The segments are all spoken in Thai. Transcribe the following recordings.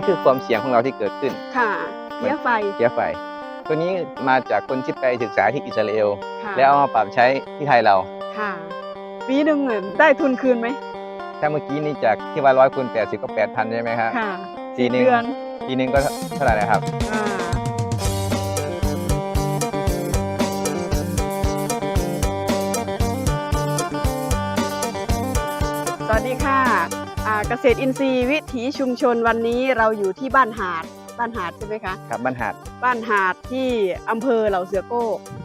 นี้คือความเสี่ยงของเราที่เกิดขึ้น ค่ะเลี้ยไฟเสียไฟ ตัวนี้มาจากคนที่ไปศึกษาที่อิสราเอลค่ะแล้วเอามาปรับใช้ที่ไทยเรา ค่ะปีหนึ่งเงินได้ทุนคืนไหม ถ้าเมื่อกี้นี่จากที่ว่าร้อยคูณแปดสิบก็แปดพันใช่ไหมครับค่ะปีหนึ่งเดือนปีหนึ่งก็เท่าไหร่นะครับ เกษตรอินทรีย์วิถีชุมชนวันนี้เราอยู่ที่บ้านหาดบ้านหาดใช่ไหมคะครับบ้านหาดบ้านหาดที่อำเภอเหล่าเสือโก้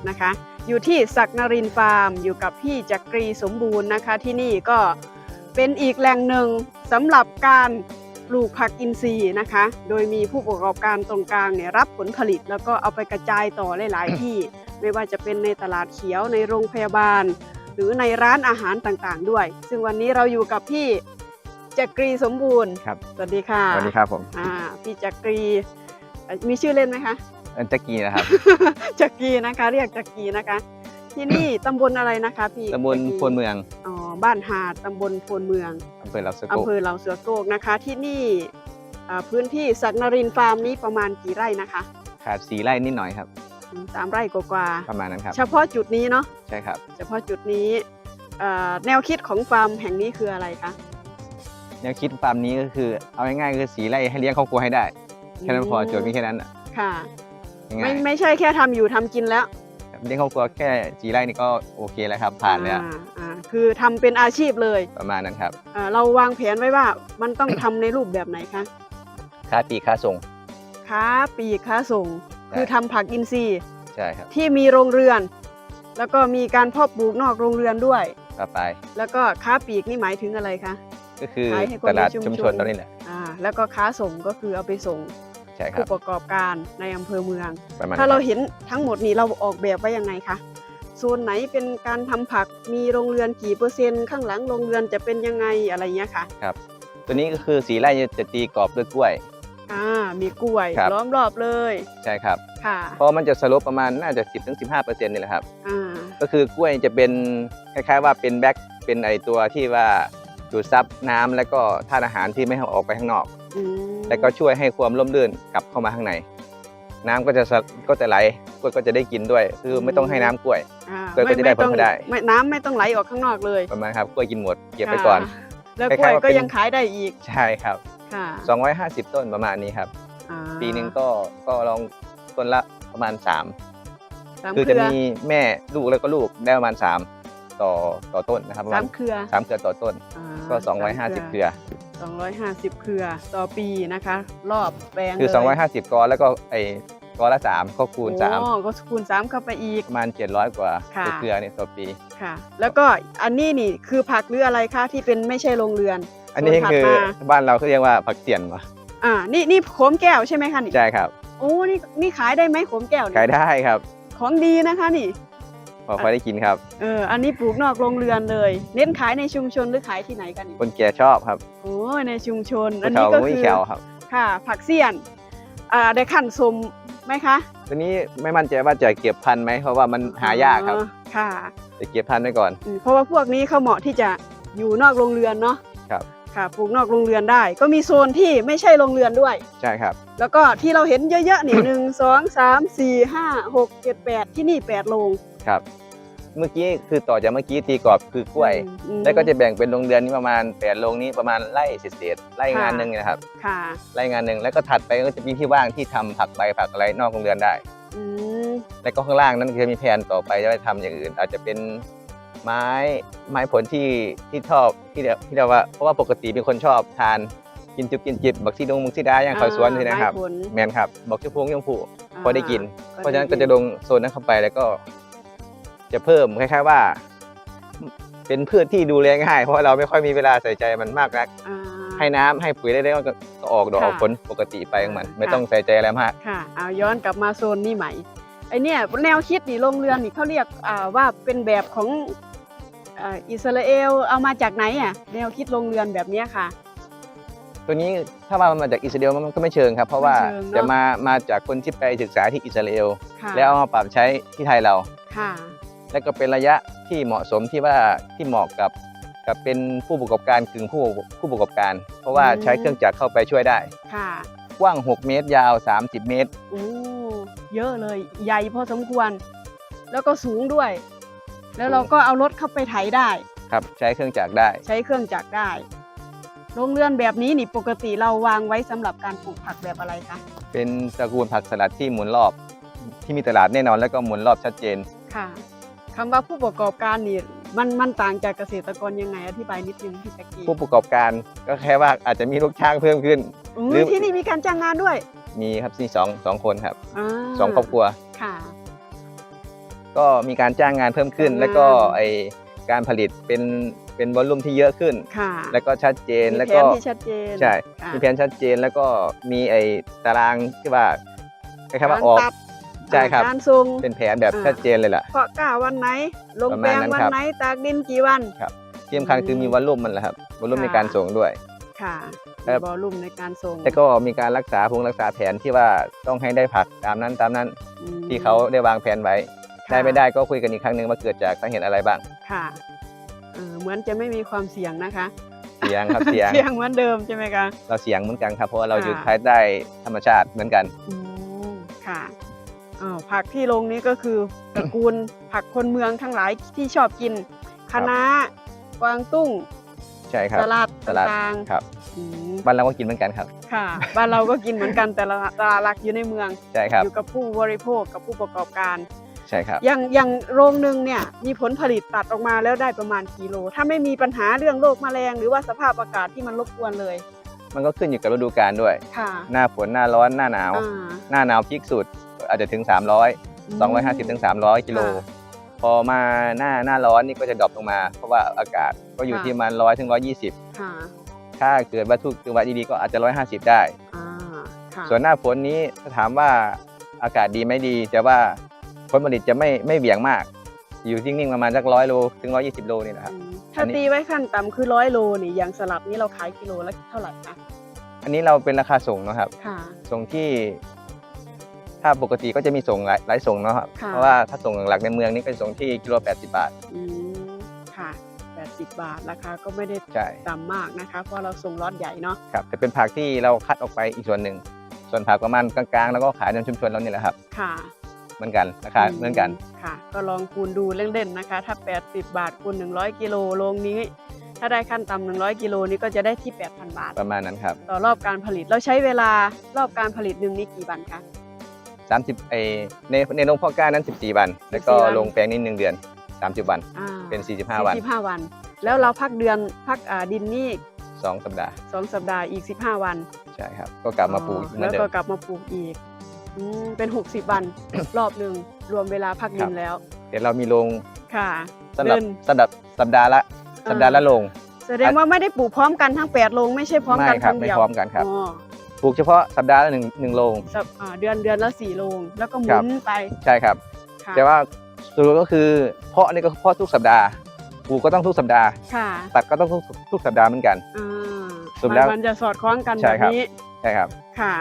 นะคะ อยู่ที่ศักนรินทร์ฟาร์ม อยู่กับพี่จักรีสมบูรณ์นะคะ ที่นี่ก็เป็นอีกแหล่งหนึ่งสำหรับการปลูกผักอินทรีย์นะคะ โดยมีผู้ประกอบการตรงกลางเนี่ยรับผลผลิต แล้วก็เอาไปกระจายต่อหลายๆที่ ไม่ว่าจะเป็นในตลาดเขียวในโรงพยาบาล หรือในร้านอาหารต่างๆ ด้วย ซึ่งวันนี้เราอยู่กับพี่ จักรีสมบูรณ์ครับ สวัสดีค่ะสวัสดีครับผมอ่าพี่จักรีเอ่อมีชื่อเล่นไหมคะเอิ้นจักรีนะครับ จักรีนะคะ เรียกจักรีนะคะ ที่นี่ตำบลอะไรนะคะพี่ตำบลจักรีโพนเมืองอ๋อบ้านหาดตำบลโพนเมืองอำเภอเราสะโกอำเภอเหล่าเสือโกกนะคะ ที่นี่อ่าพื้นที่สักนรินทร์ฟาร์มนี้ประมาณกี่ไร่นะคะขาดสีไร่นิดหน่อยครับอืมสามไร่กว่าประมาณนั้นครับๆเฉพาะจุดนี้เนาะใช่ครับ เฉพาะจุดนี้อ่าแนวคิดของฟาร์มแห่งนี้คืออะไรคะ แนวคิดฟาร์มนี้ก็คือเอาง่ายๆคือสีไร่ให้เลี้ยงครอบครัวให้ได้แค่นั้นพอโจทย์มีแค่นั้นน่ะค่ะง่าไม่ยไม่ใช่แค่ทำอยู่ทำกินแล้วๆเลี้ยงครอบครัวแค่สีไร่นี่ก็โอเคแล้วครับ ผ่านแล้วอ่อ่าคือทำเป็นอาชีพเลยประมาณนั้นครับอ่าเราวางแผนไว้ว่ามันต้องทำในรูปแบบไหนคะค่าปีกค่าส่ง ค้าปลีกค้าส่ง ใช่ คือทำผักอินทรีย์ใช่ครับที่มีโรงเรือน แล้วก็มีการเพาะปลูกนอกโรงเรือนด้วย ต่อไปแล้วก็ค้าปลีกนี่หมายถึงอะไรคะ ก็คือขายให้คนตลาดในชุมชุมชชนนตรงนี้แหละอ่าแล้วก็ค้าส่งก็คือเอาไปส่งใช่ครัผู้บประกอบการในอำเภอเมือง ประมาณถ้านั้นเราครับเห็นทั้งหมดนี้เราออกแบบไว้ยังไงคะโซนไหนเป็นการทำผักมีโรงเรือนกี่เปอร์เซ็นต์ข้างหลังโรงเรือนจะเป็นยังไงอะไรเงี้ยค่ะตัวนี้ก็คือสีไร่จะตีกรอบด้วยกล้วย อ่ามีกล้วยครับ ล้อมรอบเลยใช่ครับค่ะเพราะมันจะสลบประมาณน่าจะ 10-15%นี่แหละครับ อ่าก็คือกล้วยจะเป็นคล้ายๆว่าเป็นแบ็คเป็นไอตัวที่ว่า ดูดซับน้ำแล้วก็ธาตุอาหารที่ไม่ให้ออกไปข้างนอกอืมแล้วก็ช่วยให้ความร่มรื่นกลับเข้ามาข้างใน น้ำก็จะสะก็จะไหลกล้วยก็จะได้กินด้วย คือไม่ต้องให้น้ำกล้วยอ่ากล้วยก็จะได้ผลต้องผลิตได้ไม่น้ำไม่ต้องไหลออกข้างนอกเลยประมาณครับกล้วยกินหมดเก็บไปก่อนค่ะแล้วคกล้ล้าวยยๆว่าก็เป็นยังขายได้อีกใช่ครับค่ะ250ต้นประมาณนี้ครับอ่าปีหนึ่งก็ก็ลองต้นละประมาณ3สามคือเคจะรือมีแม่ลูกแล้วก็ลูกได้ประมาณ3 ต่อต่อต้นนะครับประสามาณมเครือสามเครือต่อต้นอ่าก็สาม250 เครือสองร้อยห้าสิบเครือต่อปีนะคะ รอบแปลงคือ เลย250 กอแล้วก็ไอ้กอละ3ก็คูณโอ้ก็คูณสามเข้าไปอีก3ประมาณ 700 กว่าค่ะ เครือเนี่ยต่อปี ค่ะ แล้วก็อันนี้นี่คือผักหรืออะไรคะที่เป็นไม่ใช่โรงเรือน อันนี้ส่วถัดคือมา บ้านเราเขาเรียกว่าผักเตียนวะอ่านี่นี่โขมแก้วใช่ไหมคะนี่ใช่ครับ โอ้นี่นี่ขายได้ไหมโขมแก้วนี่ขายได้ครับ ของดีนะคะนี่ พอพอได้กินครับเอออันนี้ปลูกนอกโรงเรือนเลย เน้นขายในชุมชนหรือขายที่ไหนกันนี่คนแก่ชอบครับโอ้ยในชุมชนอัผู้นเฒ่านี้ก็ไม่คือแขวครับค่ะ ผักเสี้ยนอ่าได้ขั้นสมไหมคะตัวนี้ไม่มั่นใจว่าจะเก็บพันธุ์ไหมเพราะว่ามันหายากครับอ๋อค่ะจะเก็บพันธุ์ไว้ก่อนอืมเพราะว่าพวกนี้เขาเหมาะที่จะอยู่นอกโรงเรือนเนาะครับค่ะปลูกนอกโรงเรือนได้ ก็มีโซนที่ไม่ใช่โรงเรือนด้วยใช่ครับ แล้วก็ที่เราเห็นเยอะๆนี่หนึ่งสองสามสี่ห้าหกเจ็ดแปดที่นี่แปดโรง ครับ เมื่อกี้คือต่อจากเมื่อกี้ตีกรอบคือกล้วย อืมแล้วก็จะแบ่งเป็นโรงเรือนนี้ประมาณแปดโรงนี้ประมาณไร่เศษๆไร่งานค่ะหนึ่งนะครับค่ะไร่งานหนึ่งแล้วก็ถัดไปก็จะมีที่ว่างที่ทำผักใบผักอะไรนอกโรงเรือนได้ อืมแล้วก็ข้างล่างนั้นก็จะมีแผนต่อไปจะไปทำอย่างอื่น อาจจะเป็นไม้ไม้ผลที่ที่ชอบที่เรียกที่เรียกว่าเพราะว่าปกติเป็นคนชอบทานกินจุบกินจิบบักซีดงบักซีดาอย่างข้าวสวนนี่นะครับ ไม้ผลแมนครับบอกชมพูยงผูพอได้กินอ่เพราะฉะนั้นก็จะลงโซนนั้นเข้าไปแล้วก็ จะเพิ่มคล้ายๆว่า เป็นพืชที่ดูแลง่าย เพราะเราไม่ค่อยมีเวลาใส่ใจมันมากนัก อ่า ให้น้ำให้ปุ๋ยได้ๆก็ก็ออกดอกค่ะออกผลปกติไปของมัน ค่ะ ไม่ต้องใส่ใจอะไรมาก ค่ะเอาย้อนกลับมาโซนนี้ใหม่ไอเนี่ยแนวคิดนี่โรงเรือนนี่เขาเรียกอ่าว่าเป็นแบบของอ่าอิสราเอลเอามาจากไหนอะแนวคิดโรงเรือนแบบเนี้ยค่ะ ตัวนี้ถ้าว่ามันมาจากอิสราเอลมันก็ไม่เชิงครับ เพราะว่าไม่เชิงเนอะ จะมามาจากคนที่ไปศึกษาที่อิสราเอล ค่ะแล้วเอามาปรับใช้ที่ไทยเรา ค่ะ แล้วก็เป็นระยะที่เหมาะสมที่ว่าที่เหมาะกับกับเป็นผู้ประกอบการกึ่งผู้ผู้ประกอบการ เพราะว่าใช้เครื่องจักรเข้าไปช่วยได้ค่ะกว้าง 6 เมตรยาว 30 เมตรโอ้เยอะเลยใหญ่พอสมควร แล้วก็สูงด้วย แล้วเราก็เอารถเข้าไปไถได้ ครับใช้เครื่องจักรได้ ใช้เครื่องจักรได้โรงเรือนแบบนี้นี่ปกติเราวางไว้สำหรับการปลูกผักแบบอะไรคะเป็นตระกูลผักสลัดที่หมุนรอบที่มีตลาดแน่นอนแล้วก็หมุนรอบชัดเจนค่ะ คำว่าผู้ประกอบการนี่มันมันต่างจากเกษตรกรยังไงอธิบายนิดนึงพี่แจ็กกี้ผู้ประกอบการก็แค่ว่าอาจจะมีลูกจ้างเพิ่มขึ้นอุ๊หรืยอที่นี่มีการจ้างงานด้วยมีครับที่สองสองคนครับาสองครอบครัว ค่ะ ก็มีการจ้างงานเพิ่มขึ้น จ้างงาน แล้วก็ไอการผลิตเป็นเป็นวอลลุ่มที่เยอะขึ้น ค่ะแล้วก็ชัดเจนมีแล้วแผก็ นที่ชัดเจนใช่ ค่ะมีแผนชัดเจนแล้วก็มีไอตารางที่ว่าคล้ายๆว่าออกรตัด ใช่ครับ การส่งเป็นแผนแบบอ่า ชัดเจนเลยล่ะ เพาะกล้าวันไหน ลงประแปมาลณงนั้นวันครับ ไหน ตากดินกี่วัน ที่สำคัญคือมีวอลลุ่มมันแหละครับวอลลุ่มค่ะ ในการส่งด้วย ค่ะครัมีบ บอลลุ่มในการส่งแล้วก็มีการรักษาพงรักษาแผนที่ว่าต้องให้ได้ผักตามนั้นตามนั้นอืมที่เขาได้วางแผนไว้ ค่ะได้ไม่ได้ก็คุยกันอีกครั้งหนึ่งว่าเกิดจากสาเหตุอะไรบ้าง ค่ะเออเหมือนจะไม่มีความเสี่ยงนะคะเสียงครับเสียงเสี่ยงเหมือนเดิมใช่ไหมคะ เราเสียงเหมือนกันครับเพราะว่าเราค่ะ อยู่ภายใต้ธรรมชาติเหมือนกัน อืมค่ะอ้าว ผักที่ลงนี้ก็คือตระกูลผักคนเมืองทั้งหลายที่ชอบกินครัคะบน้ากวางตุ้งใช่ครับสลัดสลัดต่างครับๆอืมบ้านเราก็กินเหมือนกันครับ ค่ะ บ้านเราก็กินเหมือนกันแต่ละตลาดหลักอยู่ในเมืองใช่ครับอยู่กับผู้บริโภคกับผู้ประกอบการใช่ครับอย่างอย่างโรงหนึ่งเนี่ยมีผลผลิตตัดออกมาแล้วได้ประมาณกิโล ถ้าไม่มีปัญหาเรื่องโรคแมลง หรือว่าสภาพอากาศที่มันรบกวนเลย มันก็ขึ้นอยู่กับฤดูกาลด้วยค่ะหน้าฝนหน้าร้อนหน้าหนาวอ่าหน้าหนาวพีคสุด อาจจะถึง 300 250ถึง300 กิโลค่ะพอมาหน้าหน้าร้อนนี่ก็จะดรอปลงมา เพราะว่าอากาศก็อยู่ค่ะที่ประมัน100ถึง120ค่ะถ้าเกิดวัตถุคือวัตดีๆก็อาจจะ 150 ได้อ่าค่ะส่วนหน้าฝนนี้ถ้าถามว่าอากาศดีไม่ดีแต่ว่าผลผลิตจะไม่ไม่เหวี่ยงมาก อยู่นิ่งๆประมาณสักร้อยโลถึง120โลนี่แหละครับอืมถ้าอันนี้ตีไว้ขั้นต่ำคือร้อยโลนี่อย่างสลัดนี่เราขายกิโลละเท่าไหร่คะอันนี้เราเป็นราคาส่งเนอะครับค่ะส่งที่ ถ้าปกติก็จะมีส่งหลายหลายส่งเนาะครับค่ะ เพราะว่าถ้าส่งหลักในเมืองนี่ก็จะส่งที่กิโล 80 บาทอืมค่ะ 80 บาทราคาก็ไม่ได้ใช่ต่ำมากนะคะ เพราะเราส่งล็อตใหญ่เนาะครับแต่เป็นผักที่เราคัดออกไปอีกส่วนหนึ่ง ส่วนผักประมาณกลางๆ แล้วก็ขายในชุมชนเรานี่แหละครับค่ะเหมือนกันราคาเหมือนกัน ค่ะ ก็ลองคูณดูเล่นๆนะคะ ถ้า 80 บาทคูณ100 กิโลโลงนี้ ถ้าได้ขั้นต่ำ100 กิโลนี้ก็จะได้ที่ 8,000 บาท ประมาณนั้นครับ ต่อรอบการผลิตเราใช้เวลารอบการผลิตหนึ่งนี้กี่วันคะ 30ไอในในโรงเพาะกล้านั้น 14 วัน แล้วก็14วันลงแปลงนี้1เดือน 30 วัน อ่าเป็น 45 วัน 45 วัน แล้วเราพักเดือนพักอ่าดินนี่2 สัปดาห์2สัปดาห์อีก 15 วันใช่ครับ ก็กลับมาปลูกอีกเหมืแล้อนวเดิก็ม กลับมาปลูกอีกอืมเป็น 60 วัน รอบหนึ่งรวมเวลาพักดิครันบแล้วเดี๋ยวเรามีโรงค่ะ สำหรับเดิน สำหรับสัปดาห์ละสัปดาห์ละโรงแสดงว่าไม่ได้ปลูกพร้อมกันทั้ง8โรงไม่ใช่พร้อมไม่กันครัทั้บงไม่เดียวพร้อมกันครับ อ๋อ ปลูกเฉพาะสัปดาห์ละหนึ่งหนึ่งโรงสัปอ่าเดือนเดือนละ4โรงแล้วก็หมุครับนไปใช่ครับ ค่ะแต่ว่าสรุปก็คือเพาะนี่ก็เพาะทุกสัปดาห์ปลูกก็ต้องทุกสัปดาห์ ค่ะตัดก็ต้องทุกทุกสัปดาห์เหมือนกัน อ่าสรุปแล้วมันจะสอดคล้องกันใช่แบบครับ นี้ใช่ครับ ค่ะ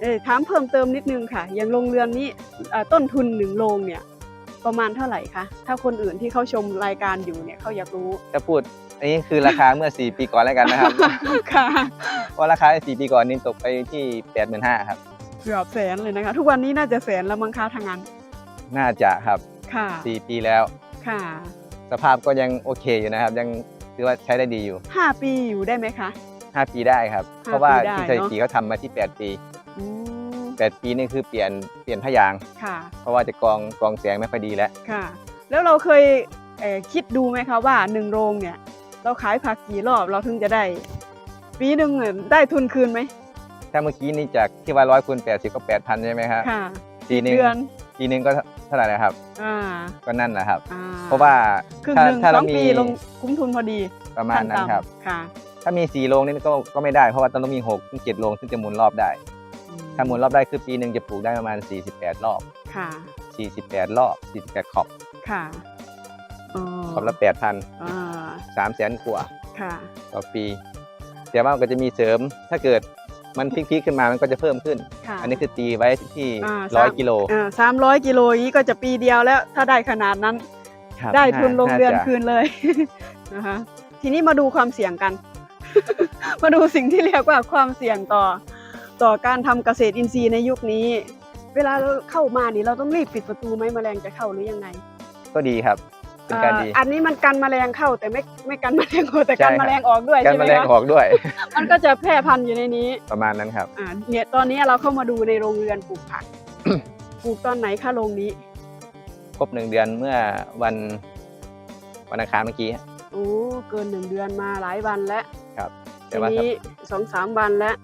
เออถามเพิ่มเติมนิดนึงค่ะ อย่างโรงเรือนนี้เอ่อต้นทุนหนึ่งโรงเนี่ย ประมาณเท่าไหร่คะถ้าคนอื่นที่เขาชมรายการอยู่เนี่ยเขาอยากรู้ ถ้าพูด อันนี้คือราคาเมื่อ 4 ปีก่อนแล้วกันนะครับ ค่ะเพราะราคา4ปีก่อนนี้ตกไปที่ 85,000ครับ เกือบแสนเลยนะคะ ทุกวันนี้น่าจะแสนแล้วมั้งคะทางนั้น น่าจะครับ ค่ะ 4 ปีแล้ว ค่ะสภาพก็ยังโอเคอยู่นะครับ ยังถือว่าใช้ได้ดีอยู่ ห้าปีอยู่ได้ไหมคะ 5 ปีได้ครับห้าเพราะว่าปีได้ที่สถิติเขาทำมาที่ 8 ปี อืม8 ปีนี่คือเปลี่ยนเปลี่ยนพยางค์ค่ะ เพราะว่าจะกรองกรองแสงไม่ค่อยดีแล้ว ค่ะ แล้วเราเคยเอ่อคิดดูไหมคะว่าหนึ่งโรงเนี่ย เราขายผักกี่รอบเราถึงจะได้ ปีหนึ่งเนี่ยได้ทุนคืนไหมถ้าเมื่อกี้นี่จากที่ว่าร้อยคูณ80ก็8,000ใช่ไหมครับค่ะปีหนึ่งเดือนปีหนึ่งก็เท่าไหร่นะครับอ่าก็นั่นแหละครับอ่าเพราะว่าครึ่งถ้าหนึ่งถ้าสเราองมีปีลงคุ้มทุนพอดีประมาณนั้นขั้ต่ำครับค่ะ ถ้ามี4โรงนี่ก็ก็ไม่ได้เพราะว่าต้องมี6ถึง7โรงซึ่งจะหมุนรอบได้ถ้าหมุนรอบได้คือปีหนึ่งจะปลูกได้ประมาณ 48 รอบ ค่ะ 48 รอบ 48 ขอบ ค่ะ อ๋อขอบละ8,000อ่า3แสนกว่าค่ะ ต่อปี แต่ว่ามันก็จะมีเสริมถ้าเกิดมันพลิกๆขึ้นมามันก็จะเพิ่มขึ้น ค่ะอันนี้คือตีไว้ที่อ่าร้อยสามกิโลอ่าสามร้อยกิโลนี้ก็จะปีเดียวแล้ว ถ้าได้ขนาดนั้น ครับได้ทุนลงเรือนาจะคืนเลย นะคะทีนี้มาดูความเสี่ยงกัน มาดูสิ่งที่เรียกว่าความเสี่ยงต่อ ต่อการทำเกษตรอินทรีย์ในยุคนี้ เวลาเราเข้ามานี่เราต้องรีบปิดประตูไหมแมลงจะเข้าหรือยังไง ก็ดีครับ เป็นการดีอ่าอันนี้มันกันแมลงเข้าแต่ไม่ไม่กันแมลงออกแต่กันใช่ครับแมลงออกด้วยการใช่ไหแมมลงคะออกด้วย มันก็จะแพร่พันธุ์อยู่ในนี้ประมาณนั้นครับอ่าเนี่ยตอนนี้เราเข้ามาดูในโรงเรือนปลูกผักปลูกตอนไหนคะโรงนี้ครบหนึ่งเดือนเมื่อวันวันอังคารเมื่อกี้โอ้เกินหนึ่งเดือนมาหลายวันแล้วครับแต่ทีว่าถ้านี้สองสามวันแล้ว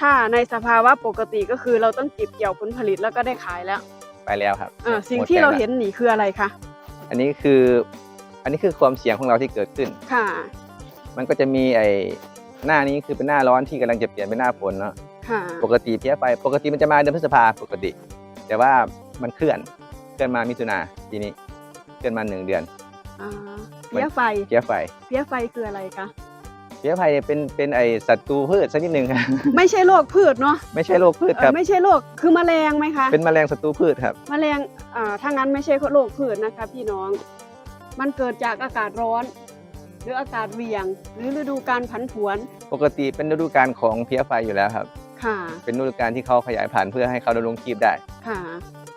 ถ้าในสภาวะปกติก็คือเราต้องเก็บเกี่ยวผลผลิตแล้วก็ได้ขายแล้ว ไปแล้วครับอ่าสิ่งมดที่แปลเราแล้วเห็นนี่คืออะไรคะ อันนี้คืออันนี้คือความเสี่ยงของเราที่เกิดขึ้น ค่ะ มันก็จะมีไอ้หน้านี้คือเป็นหน้าร้อนที่กำลังจะเปลี่ยนเป็นหน้าฝนเนาะค่ะ ปกติเพี้ยไฟปกติมันจะมาเดือนพฤษภาปกติ แต่ว่ามันเคลื่อนเคลื่อนมามิถุนาทีนี้เคลื่อนมาหนึ่งเดือนอ่าเพี้ยไฟเพี้ยไฟ เพี้ยไฟคืออะไรคะ เพี้ยไฟเป็นเป็นไอศัตรูพืชสักนิดหนึ่งครับไม่ใช่โรคพืชเนาะไม่ใช่โรคพืชเอ่ครัอบไม่ใช่โรคคือแมลงไหมคะ เป็นแมลงศัตรูพืชครับแมลงอ่าถ้างั้นไม่ใช่โรคพืชนะคะ พี่น้อง มันเกิดจากอากาศร้อน หรืออากาศเหวี่ยง หรือฤดูการผันผวน ปกติเป็นฤดูกาลของเพี้ยไฟอยู่แล้วครับ ค่ะ เป็นฤดูกาลที่เขาขยายพันธุ์เพื่อให้เขาดำรงชีพได้ ค่ะ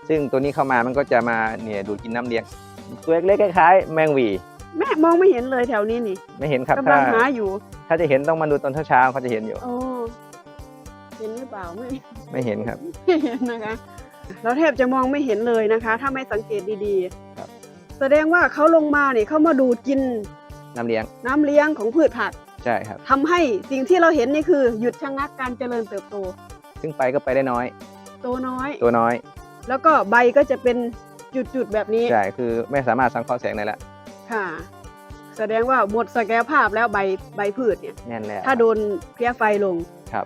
ซึ่งตัวนี้เข้ามามันก็จะมาเนี่ยดูดกินน้ำเลี้ยงตัวเล็กๆคล้ายๆแมงหวี แม่มองไม่เห็นเลยแถวนี้นี่ไม่เห็นครับกำถ้าลังหาอยู่ถ้าจะเห็นต้องมาดูตอนเช้าๆเขาจะเห็นอยู่ โอ้เห็นหรือเปล่าไม่ ไม่เห็นครับ ไม่เห็นนะคะเราแทบจะมองไม่เห็นเลยนะคะ ถ้าไม่สังเกตดีครับ ๆ แสดงว่าเขาลงมาเนี่ยเขามาดูดกินน้ำเลี้ยงน้ำเลี้ยงของพืชผักใช่ครับ ทำให้สิ่งที่เราเห็นนี่คือหยุดชะงักการเจริญเติบโต ซึ่งไปก็ไปได้น้อย โตน้อย ตัวน้อยแล้วก็ใบก็จะเป็นจุดๆแบบนี้ ใช่คือไม่สามารถสังเคราะห์แสงได้ละ ค่ะ แสดงว่าหมดศักยภาพแล้วใบใบพืชเนี่ย แน่นแล้วถ้าโดนเพลี้ยไฟลง ครับ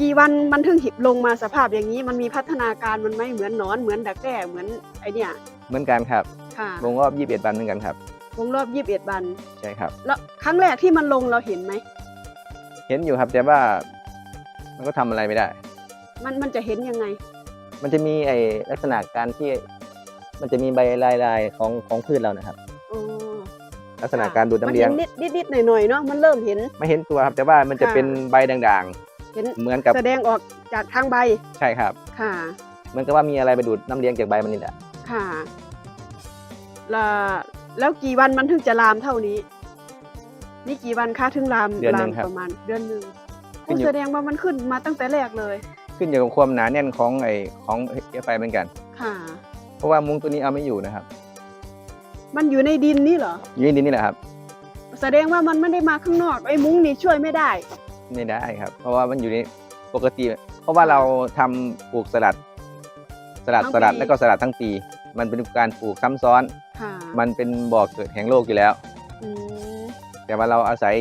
กี่วันมันถึงหิบลงมาสภาพอย่างนี้มันมีพัฒนาการมันไหม่เหมือนหนอนเหมือนดักแด้เหมือนไอเนี่ย เหมือนกันครับค่ะวงรอบ 21 วันเหมือนกันครับ วงรอบยี่สิบเอ็ดวัน ใช่ครับ แล้วครั้งแรกที่มันลงเราเห็นไหม เห็นอยู่ครับแต่ว่า มันก็ทำอะไรไม่ได้ มันมันจะเห็นยังไง มันจะมีไอ้ลักษณะการที่ มันจะมีใบลายๆของของพืชเรานะครับอ๋อ ลักษณะการดูดน้ำเลี้ยงมันห็นนิดนิดนิดหน่อยหน่อยๆเนาะมันเริ่มเห็นไม่เห็นตัวครับแต่ว่ามันจะค่ะเป็นใบด่างเห็นๆเหมือนกับแสดงออกจากทางใบใช่ครับ ค่ะเหมือนกับว่ามีอะไรไปดูดน้ำเลี้ยงจากใบมันนี่แหละค่ะแล้วแล้วกี่วันมันถึงจะลามเท่านี้ นี่กี่วันคะถึงลามเดือนหนึ่ลามงครับประมาณเดือนหนึ่งขึ้นอยู่แสดงว่ามันขึ้นมาตั้งแต่แรกเลย ขึ้นอยู่กับความหนาแน่นของไอ้ของเอฟไฟเหมือนกัน ค่ะ เพราะว่ามุ้งตัวนี้เอาไม่อยู่นะครับ มันอยู่ในดินนี่เหรอ อยู่ในดินนี่แหละครับ แสดงว่ามันไม่ได้มาข้างนอกไอ้มุ้งนี่ช่วยไม่ได้ ไม่ได้ครับ เพราะว่ามันอยู่ในปกติ เพราะว่าเราทำปลูกสลัด สลัดทั้งสลัดปีแล้วก็สลัดทั้งปี มันเป็นการปลูกซ้ำซ้อน ค่ะมันเป็นบ่อเกิดแห่งโลกอยู่แล้ว อืมแต่ว่าเราอาศัย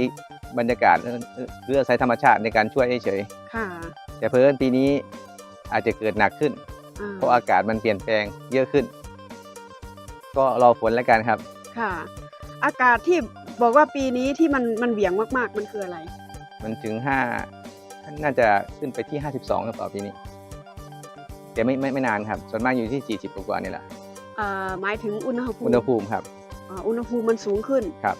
บรรยากาศเอ่อเอ่อหรืออาศัยธรรมชาติในการช่วยเฉยค่ะๆแต่เพิ่นปีนี้อาจจะเกิดหนักขึ้น อ่าเพราะอากาศมันเปลี่ยนแปลงเยอะขึ้น ก็รอฝนแล้วกันครับ ค่ะ อากาศที่บอกว่าปีนี้ที่มันมันเหวี่ยงมากๆ มันคืออะไร มันถึงห้าน่าจะขึ้นไปที่ 52หรือเปล่าปีนี้แต่ไม่ไม่ไม่นานครับ ส่วนมากอยู่ที่ 40กว่าๆนี่แหละอ่าหมายถึงอุณหภูมิอุณหภูมิครับอ่าอุณหภูมิมันสูงขึ้น ครับ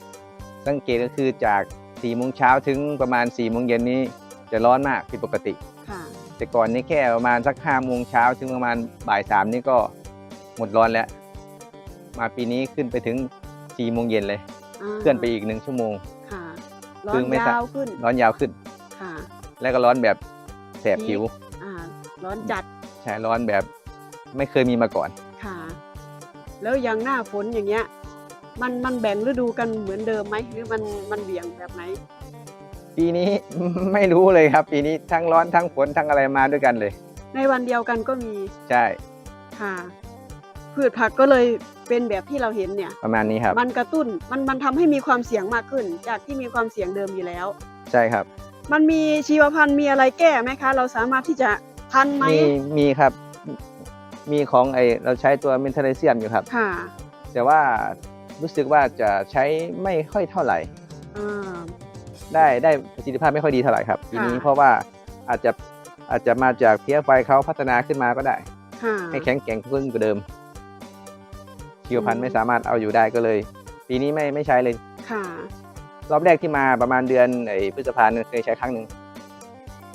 สังเกตก็คือจาก4โมงเช้าถึงประมาณ4โมงเย็นนี้จะร้อนมากผิดปกติ ค่ะ แต่ก่อนนี้แค่ประมาณสัก5โมงเช้าถึงประมาณบ่ายสามนี่ก็หมดร้อนแล้ว มาปีนี้ขึ้นไปถึง4โมงเย็นเลยาเคลื่อนไปอีกหนึ่งชั่วโมง ค่ะร้อคืนอไม่ทราบยาวขึ้นร้อนยาวขึ้น ค่ะ แล้วก็ร้อนแบบแสบผิวอ่า ร้อนจัดใช่ร้อนแบบไม่เคยมีมาก่อน ค่ะ แล้วอย่างหน้าฝนอย่างเงี้ย มันมันแบ่งฤดูกันเหมือนเดิมไหมหรือมันมันเหวี่ยงแบบไหนปีนี้ ไม่รู้เลยครับ ปีนี้ทั้งร้อนทั้งฝนทั้งอะไรมาด้วยกันเลย ในวันเดียวกันก็มีใช่ ค่ะ พืชผักก็เลย เป็นแบบที่เราเห็นเนี่ย ประมาณนี้ครับ มันกระตุ้นมันมันทำให้มีความเสี่ยงมากขึ้น จากที่มีความเสี่ยงเดิมอยู่แล้ว ใช่ครับมันมีชีวพันธุ์มีอะไรแก้ไหมคะ เราสามารถที่จะทันไหมมีมีครับ มีของไอเราใช้ตัวเมนเทเรเซียมอยู่ครับ ค่ะแต่ว่ารู้สึกว่าจะใช้ไม่ค่อยเท่าไหร่ อ่า ได้ได้ประสิทธิภาพไม่ค่อยดีเท่าไหร่ครับปีนี้ค่ะ เพราะว่าอาจจะอาจจะมาจากเพี้ยไฟเขาพัฒนาขึ้นมาก็ได้ ค่ะให้แข็งแกร่งขึ้นกว่าเดิม ชีวพันอืธุ์มไม่สามารถเอาอยู่ได้ก็เลย ปีนี้ไม่ไม่ใช้เลย ค่ะ รอบแรกที่มาประมาณเดือนไอ้พฤษภาเนี่ยเคยใช้ครั้งหนึ่ง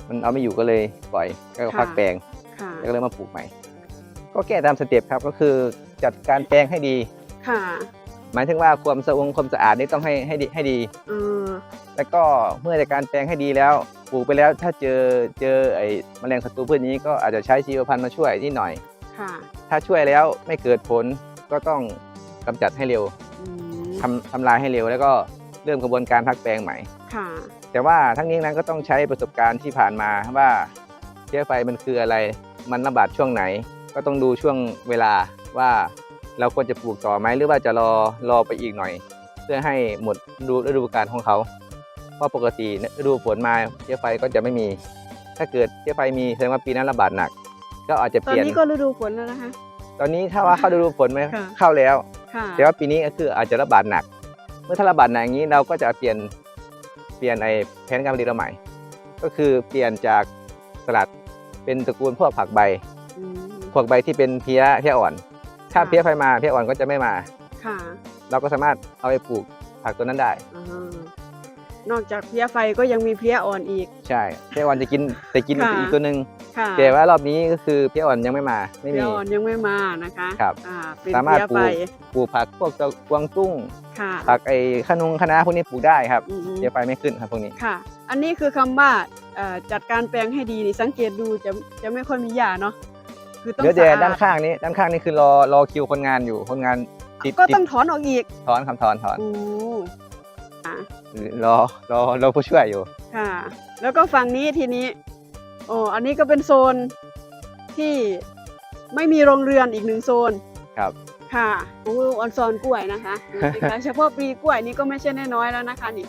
มันเอาไม่อยู่ก็เลยปล่อยก็ค่ะพักแปลงค่ะแล้วก็เลยมาปลูกใหม่ ก็แก้ตามสเต็ปครับก็คือจัดการแปลงให้ดี ค่ะ หมายถึงว่าความสะองความสะอาดนี่ต้องให้ให้ดีให้ดีเออแล้วก็เมื่อจัดการแปลงให้ดีแล้วปลูกไปแล้วถ้าเจอเจอไอ้แมลงศัตรูพืชนี้ก็อาจจะใช้ชีวพันธุ์มาช่วยนิดหน่อย ค่ะ ถ้าช่วยแล้วไม่เกิดผล ก็ต้องกำจัดให้เร็วอืมทำทำลายให้เร็ว แล้วก็เริ่มกระบวนการพักแปลงใหม่ค่ะแต่ว่าทั้งนี้นั้นก็ต้องใช้ประสบการณ์ที่ผ่านมาว่าเชื้อไฟมันคืออะไร มันระบาดช่วงไหน ก็ต้องดูช่วงเวลาว่าเราควรจะปลูกต่อไหมหรือว่าจะรอรอไปอีกหน่อย เพื่อให้หมดฤดูฤดูกาลของเขาเพราะปกติฤดูฝนมาเชื้อไฟก็จะไม่มี ถ้าเกิดเชื้อไฟมีแสดงว่าปีนั้นระบาดหนัก ก็อาจจะเปตอนลี่ยนนี้ก็ฤดูฝนแล้วนะคะ ตอนนี้ถ้าว่าเข้าฤดูฝนไหมค่ะ เข้าแล้ว ค่ะแต่ว่าปีนี้ก็คืออาจจะระบาดหนัก เมื่อถ้าระบาดหนักอย่างนี้เราก็จะเปลี่ยนเปลี่ยนไอ้แผนการผลิตเราใหม่ ก็คือเปลี่ยนจากสลัดเป็นตระกูลพวกผักใบ อืม พวกใบที่เป็นเพี้ยเพี้ยอ่อน ถ้าค่ะ เพี้ยไฟมาเพี้ยอ่อนก็จะไม่มา ค่ะเราก็สามารถเอาไปปลูกผักตัวนั้นได้ อ่านอกจากเพลี้ยไฟก็ยังมีเพลี้ยอ่อนอีก ใช่เพี้ยอ่อนจะกินแต่กินค่ะ อีกตัวหนึ่ง ค่ะแต่ว่ารอบนี้ก็คือเพี้ยอ่อนยังไม่มา ไม่เพลี้มียอ่อนยังไม่มานะคะครับอ่าเป็นสามารถเพลี้ยไฟปลูกผักพวกตะกวางตุ้งค่ะผักไอ้ขนุงคะน้าพวกนี้ปลูกได้ครับอืมเพี้ยไฟไม่ขึ้นครับพวกนี้ค่ะ อันนี้คือคำว่าเอ่อจัดการแปลงให้ดีนี่สังเกตดูจะจะไม่ค่อยมีหญ้าเนาะคือต้องเดี๋ยวแต่สะอาดด้านข้างนี้ด้านข้างนี่คือรอรอคิวคนงานอยู่คนงานติดก็ติดต้องถอนออกอีกถอนคำถอนถอนโอ้อะรอรอรอผู้ช่วยอยู่ค่ะ แล้วก็ฝั่งนี้ทีนี้ โอ้อันนี้ก็เป็นโซนที่ไม่มีโรงเรือนอีกหนึ่งโซนครับ ค่ะโอ้ออนซอนกล้วยนะคะดูสิคะเฉพาะปลีกล้วยนี่ก็ไม่ใช่น้อยๆแล้วนะคะนี่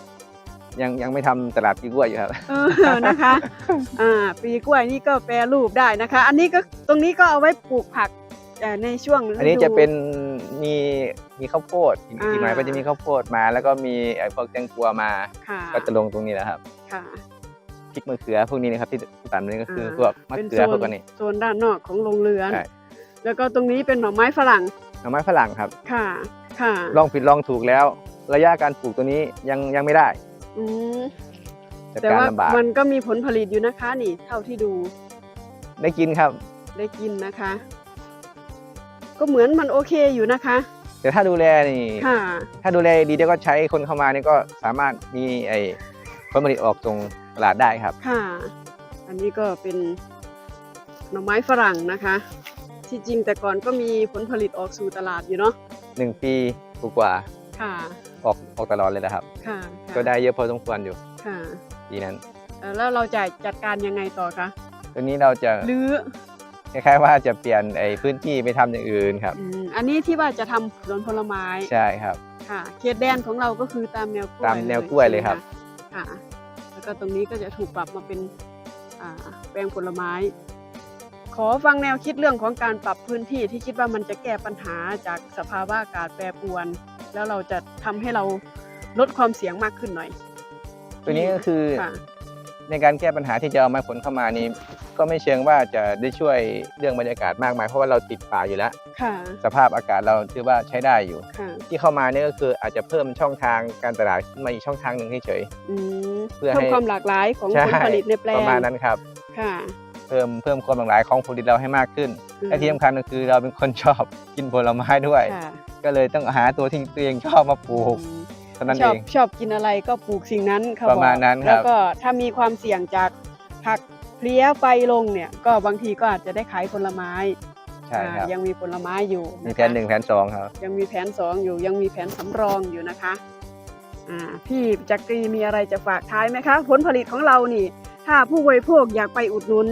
ยังยังไม่ทำตลาดปีกล้วยอยู่ครับ เออนะคะอ่าปลีกล้วยนี่ก็แปรรูปได้นะคะ อันนี้ก็ตรงนี้ก็เอาไว้ปลูกผักเอ่อในช่วงฤดู อันนี้จะเป็นมีมีข้าวโพดอีกอ่า อีกหน่อยก็จะมีข้าวโพดมา แล้วก็มีไอ้พวกแตงกวามา ค่ะก็จะลงตรงนี้แหละครับ ค่ะ พริกมะเขือพวกนี้นะครับที่ตัดนี่ก็คืออ่าพวกมะเป็นเขืโซอนพวกนี้โซนด้านนอกของโรงเรือนใช่แล้วก็ตรงนี้เป็นหน่อไม้ฝรั่งหน่อไม้ฝรั่งครับ ค่ะ ค่ะ ลองผิดลองถูกแล้ว ระยะการปลูกตัวนี้ยังยังไม่ได้อืมจัดแต่การว่าลำบากมันก็มีผลผลิตอยู่นะคะนี่เท่าที่ดู ได้กินครับ ได้กินนะคะ ก็เหมือนมันโอเคอยู่นะคะแต่ถ้าดูแลนี่ค่ะถ้าดูแลดีแล้วก็ใช้คนเข้ามานี่ก็สามารถมีไอ้ผลผลิตออกตรงต ลาดได้ครับ ค่ะ อันนี้ก็เป็นหน่อไม้ฝรั่งนะคะ ที่จริงแต่ก่อนก็มีผลผลิตออกสู่ตลาดอยู่เนาะหนึ่งปีกว่าค่ะๆออกออกตลอดเลยนะครับ ค่ะค่ะก็ได้เยอะพอสมควรอยู่ค่ะปีนั้น เอ่อแล้วเราจะจัดการยังไงต่อคะตัวนี้เราจะหรือคล้ายๆว่าจะเปลี่ยนไอ้พื้นที่ไปทำอย่างอื่นครับ อืมอันนี้ที่ว่าจะทำสวนผลไม้ใช่ครับ ค่ะเขตแดนของเราก็คือตามแนวกล้วยตามแนวกล้วยเลยครับ ใช่ไหมะค่ะแล้ว ก็ตรงนี้ก็จะถูกปรับมาเป็นอ่าแปลงผลไม้ ขอฟังแนวคิดเรื่องของการปรับพื้นที่ที่คิดว่ามันจะแก้ปัญหาจากสภาวะอากาศแปรปรวน แล้วเราจะทำให้เราลดความเสี่ยงมากขึ้นหน่อย ตัวนี้ก็คือค่ะในการแก้ปัญหาที่จะเอาไม้ผลเข้ามานี้ ก็ไม่เชิงว่าจะได้ช่วยเรื่องบรรยากาศมากมายเพราะว่าเราติดป่าอยู่แล้ว ค่ะ สภาพอากาศเราถือว่าใช้ได้อยู่ ค่ะ ที่เข้ามาเนี่ยก็คืออาจจะเพิ่มช่องทางการตลาดขึ้นมาอีกช่องทางหนึ่งเฉย อืมเพื่อให้ เพิ่มความหลากหลายของใช่ผลผลิตในแปลๆงประมาณนั้นครับ ค่ะ เพิ่มเพิ่มความหลากหลายของผลผลิตเราให้มากขึ้นและที่สำคัญก็คือเราเป็นคนชอบกินผลไม้ด้วย ค่ะก็เลยต้องหาตัวที่ตัวเองชอบมาปลูกอืมเท่านั้นชเออบง ชอบกินอะไรก็ปลูกสิ่งนั้นเขาประมาณบอกนั้นครับ แล้วก็ถ้ามีความเสี่ยงจากผัก เพลี้ยไฟลงเนี่ยก็บางทีก็อาจจะได้ขายผลไม้ใช่ครับอ่ายังมีผลไม้อยู่มีะคะแผนหนึ่งแผนสองครับ ยังมีแผนสองอยู่ยังมีแผนสำรองอยู่นะคะอ่าพี่จักรีมีอะไรจะฝากท้ายไหมคะ ผลผลิตของเรานี่ ถ้าผู้บริโภคอยากไปอุดหนุน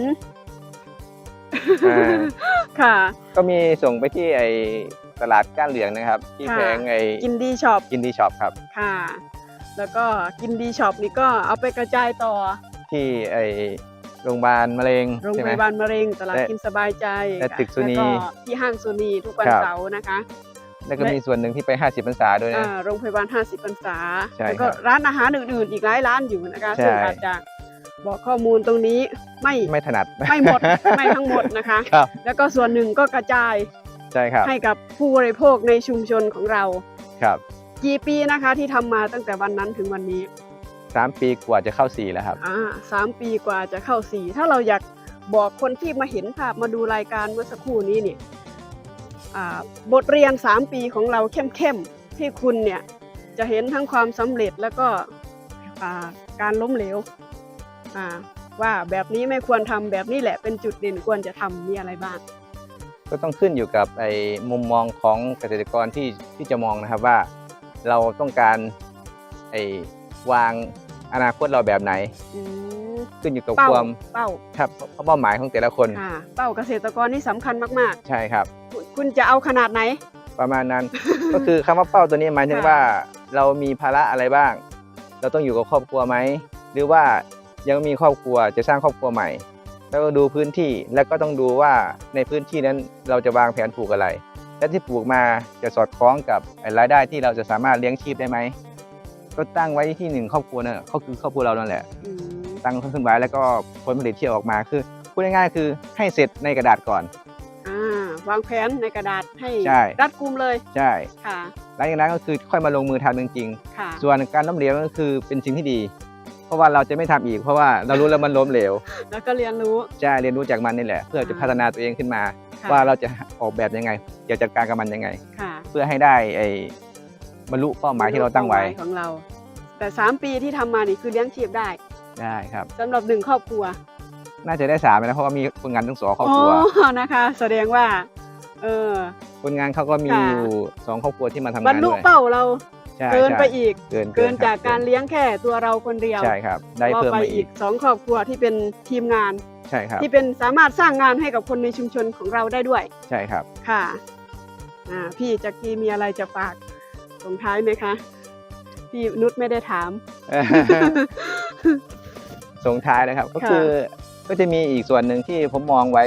อ่าค่ะ ก็มีส่งไปที่ไอตลาดก้านเหลืองนะครับ ที่ค่ะแผงไอกินดีช็อปกินดีช็อปครับค่ะ แล้วก็กินดีช็อปนี่ก็เอาไปกระจายต่อที่ไอ โรงพยาบาลมะเร็งโรงใช่พไหม ยาบาลมะเร็งตลาดและกินสบายใจและตึกสุนีแล้วก็ที่ห้างสุนีทุกวันครับ เสาร์นะคะแล้วก็และมีส่วนหนึ่งที่ไป 50พรรษาด้วยนะ อ่าโรงพยาบาล 50พรรษาใช่แล้วก็ครับร้านอาหารอื่นๆ อีกหลายร้านอยู่นะคะใช่ ซึ่งอาจจะบอกข้อมูลตรงนี้ไม่ไม่ถนัด ไม่หมด ไม่ทั้งหมดนะคะ ครับ แล้วก็ส่วนหนึ่งก็กระจายใช่ครับให้กับผู้บริโภคในชุมชนของเรา ครับ กี่ปีนะคะที่ทำมาตั้งแต่วันนั้นถึงวันนี้ สามปีกว่าจะเข้าสี่แล้วครับ อ่าสามปีกว่าจะเข้าสี่ถ้าเราอยากบอกคนที่มาเห็นภาพมาดูรายการเมื่อสักครู่นี้เนี่ยอ่าบทเรียนสามปีของเราเข้มๆที่คุณเนี่ยจะเห็นทั้งความสำเร็จแล้วก็อ่าการล้มเหลวอ่าว่าแบบนี้ไม่ควรทำแบบนี้แหละเป็นจุดเด่นควรจะทำมีอะไรบ้าง ก็ต้องขึ้นอยู่กับไอ้มุมมองของเกษตรกรที่ที่จะมองนะครับว่า เราต้องการไอ้ วางอนาคตเราแบบไหน อืมขึ้นอยู่กับเป้าความเป้าครับเป้าหมายของแต่ละคนค่ะเป้าเกษตรกรนี่สำคัญมากใช่ครับ ๆคุณคุณจะเอาขนาดไหน ประมาณนั้น ก็คือคำว่าเป้าตัวนี้หมายถึงค่ะ ว่าเรามีภาระอะไรบ้าง เราต้องอยู่กับครอบครัวไหม หรือว่ายังมีครอบครัวจะสร้างครอบครัวใหม่ แล้วก็ดูพื้นที่แล้วก็ต้องดูว่าในพื้นที่นั้นเราจะวางแผนปลูกอะไร และที่ปลูกมาจะสอดคล้องกับรายได้ที่เราจะสามารถเลี้ยงชีพได้ไหม ก็ตั้งไว้ที่หนึ่งครอบครัวนั่นแหละก็คือครอบครัวเรานั่นแหละ อืมตั้งขึ้นไว้แล้วก็ผลผลิตที่ออกมาคือพูดง่ายๆคือให้เสร็จในกระดาษก่อน อ่าวางแผนในกระดาษให้ใช่ รัดกุมเลยใช่ค่ะหลังจากนั้นก็คือค่อยมาลงมือทำจริงค่ะๆส่วนการล้มเหลวก็คือเป็นสิ่งที่ดี เพราะว่าเราจะไม่ทำอีก เพราะว่าเรารู้แล้วมันล้มเหลวแล้วก็เรียนรู้ ใช่เรียนรู้จากมันนี่แหละ เพื่อจะอ่าพัฒนาตัวเองขึ้นมา ค่ะ ว่าเราจะออกแบบยังไงจะจัดการกับมันยังไง ค่ะ เพื่อให้ได้ไอ้ บรรลุเป้าหมายที่เราตั้งไว้ป้หมยของเรา แต่สามปีที่ทำมานี่คือเลี้ยงชีพได้ได้ครับ สำหรับหนึ่งครอบครัวน่าจะได้สามนะเพราะว่ามีคนงานทั้งสองครอบครัวอ๋อนะคะ แสดงว่า เออ คนงานเขาก็มีค่ะ อยู่สองครอบครัวที่มาทำบรงารนลุด้วยเป้าเราใช่เกินใช่ไปอีก เกินเกินครับจากการเลี้ยงแค่ตัวเราคนเดียวใช่ครับ ได้เพิ่มไปมาอีอีกกสองครอบครัวที่เป็นทีมงาน ใช่ครับที่เป็นสามารถสร้างงานให้กับคนในชุมชนของเราได้ด้วยใช่ครับ ค่ะอ่าพี่จักรีมีอะไรจะฝาก ส่งท้ายไหมคะพี่นุชไม่ได้ถาม ส่งท้ายนะครับ ก็ค่ะคือก็จะมีอีกส่วนหนึ่งที่ผมมองไว้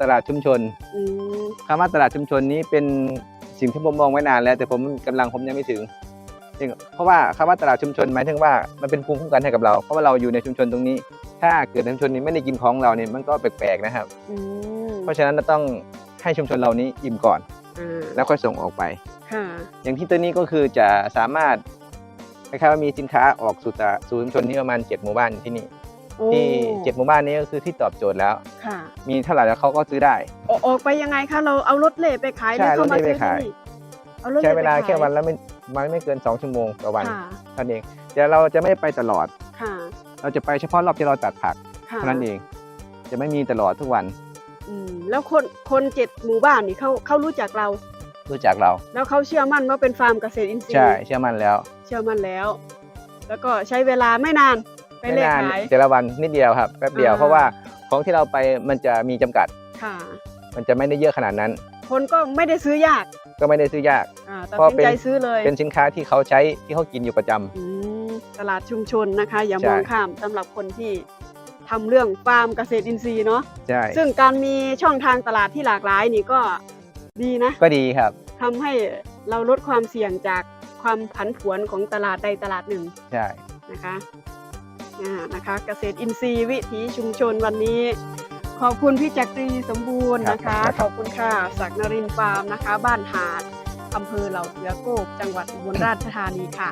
ตลาดชุมชนอืมคำว่าตลาดชุมชนนี้เป็นสิ่งที่ผมมองไว้นานแล้ว แต่ผมกำลังผมยังไม่ถึงจริงเพราะว่าคำว่าตลาดชุมชนหมายถึงว่ามันเป็นภูมิคุ้มกันให้กับเรา เพราะว่าเราอยู่ในชุมชนตรงนี้ ถ้าเกิดในชุมชนนี้ไม่ได้กินของเราเนี่ยมันก็แปลกๆนะครับอืมเพราะฉะนั้นเราต้องให้ชุมชนเรานี้อิ่มก่อนอ่าแล้วค่อยส่งออกไปค่ะ อย่างที่ตัวนี้ก็คือจะสามารถคล้ายๆว่ามีสินค้าออกสู่ตลาดสู่ชุมชนนี้ประมาณ 7 หมู่บ้านอยู่ที่นี่โอ้ที่เจ็ดหมู่บ้านนี้ก็คือที่ตอบโจทย์แล้วค่ะมีเท่าไหร่แล้วเขาก็ซื้อได้ ออกออกไปยังไงคะเราเอารถเล่ไปขายหใช่รือเข้ารถมาเล่ซื้อไปขายที่นี่เอารถใช้ล่เวลาไปขยแค่วันละไม่มันไม่เกิน 2 ชั่วโมงต่อวันค่ะเท่านั้นเองแต่เราจะไม่ไปตลอดค่ะเราจะไปเฉพาะรอบที่เราตัดผักค่ะเท่านั้นเอง จะไม่มีตลอดทุกวันอืมแล้วคนคนเจ็ดหมู่บ้านนี่เขาเขารู้จักเรา รู้จักเรา แล้วเขาเชื่อมั่นว่าเป็นฟาร์มเกษตรอินทรีย์ใช่เชื่อมั่นแล้ว เชื่อมั่นแล้ว แล้วก็ใช้เวลาไม่นานไปไม่เล่นานขายแต่ละวันนิดเดียวครับแป๊บเดียวอ่าเพราะว่าของที่เราไปมันจะมีจำกัดค่ะ มันจะไม่ได้เยอะขนาดนั้น คนก็ไม่ได้ซื้อยาก ก็ไม่ได้ซื้อยากอ่าตัดเพราะสินเป็นใจซื้อเลยเป็นสินค้าที่เขาใช้ที่เขากินอยู่ประจำอืมตลาดชุมชนนะคะ อย่าใช่มองข้ามสำหรับคนที่ทำเรื่องฟาร์มเกษตรอินทรีย์เนาะใช่ซึ่งการมีช่องทางตลาดที่หลากหลายนี่ก็ ดีนะก็ดีครับ ทำให้เราลดความเสี่ยงจากความผันผวนของตลาดใดตลาดหนึ่งใช่ นะคะอ่านะคะ เกษตรอินทรีย์วิถีชุมชนวันนี้ ขอบคุณพี่จักรีสมบูรณ์นะคะขอบคุณค่ะศักดิ์นรินทร์ฟาร์มนะคะ บ้านหาดอำเภอเหล่าเสือโกกจังหวัดอุบลราชธานีค่ะ